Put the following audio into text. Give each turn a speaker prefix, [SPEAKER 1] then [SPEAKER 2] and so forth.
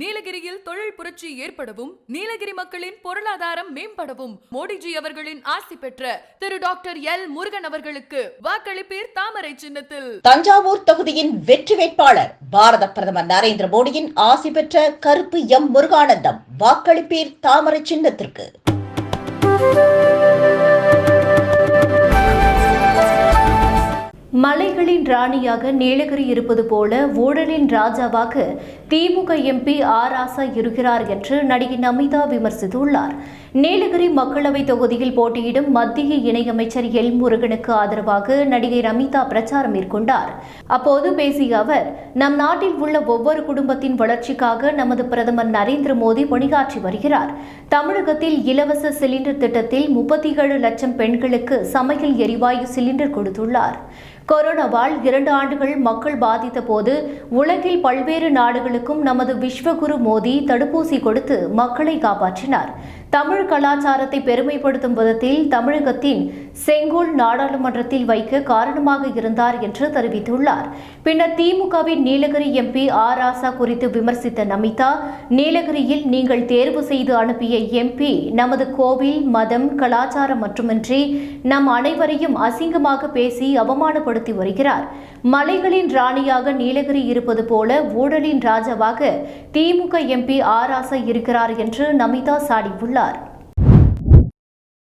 [SPEAKER 1] நீலகிரியில் தொழில் புரட்சி ஏற்படவும் நீலகிரி மக்களின் பொருளாதாரம் மேம்படவும் மோடிஜி அவர்களின் ஆசி பெற்ற திரு டாக்டர் எல் முருகன் அவர்களுக்கு வாக்களிப்பீர் தாமரை சின்னத்தில்.
[SPEAKER 2] தஞ்சாவூர் தொகுதியின் வெற்றி வேட்பாளர் பாரத பிரதமர் நரேந்திர மோடியின் ஆசி பெற்ற கருப்பு எம் முருகானந்தம் வாக்களிப்பீர் தாமரை சின்னத்திற்கு.
[SPEAKER 3] மலைகளின் ராணியாக நீலகிரி இருப்பது போல ஊழலின் ராஜாவாக திமுக எம்பி ஆர் ஆசா இருக்கிறார் என்று நடிகை நமிதா விமர்சித்துள்ளார். நீலகிரி மக்களவை தொகுதியில் போட்டியிடும் மத்திய இணையமைச்சர் எல் முருகனுக்கு ஆதரவாக நடிகை நமிதா பிரச்சாரம் மேற்கொண்டார். அப்போது பேசிய அவர் நம் நாட்டில் உள்ள ஒவ்வொரு குடும்பத்தின் வளர்ச்சிக்காக நமது பிரதமர் நரேந்திர மோடி பணியாற்றி வருகிறார். தமிழகத்தில் இலவச சிலிண்டர் திட்டத்தில் முப்பத்தி ஏழு லட்சம் பெண்களுக்கு சமையல் எரிவாயு சிலிண்டர் கொடுத்துள்ளார். கொரோனாவால் இரண்டு ஆண்டுகள் மக்கள் பாதித்த போது உலகில் பல்வேறு நாடுகளுக்கும் நமது விஸ்வகுரு மோடி தடுப்பூசி கொடுத்து மக்களை காப்பாற்றினார். தமிழ் கலாச்சாரத்தை பெருமைப்படுத்தும் விதத்தில் தமிழகத்தின் செங்கோல் நாடாளுமன்றத்தில் வைக்க காரணமாக இருந்தார் என்று தெரிவித்துள்ளார். பின்னர் திமுகவின் நீலகிரி எம்பி ஆர் ஆசா குறித்து விமர்சித்த நமிதா நீலகிரியில் நீங்கள் தேர்வு செய்து அனுப்பிய எம்பி நமது கோவில் மதம் கலாச்சாரம் மட்டுமின்றி நம் அனைவரையும் அசிங்கமாக பேசி அவமானப்படுத்தி வருகிறார். மலைகளின் ராணியாக நீலகிரி இருப்பது போல ஊழலின் ராஜாவாக திமுக எம்பி ஆர் ஆசா இருக்கிறார் என்று நமிதா சாடியுள்ளார். ¡Gracias!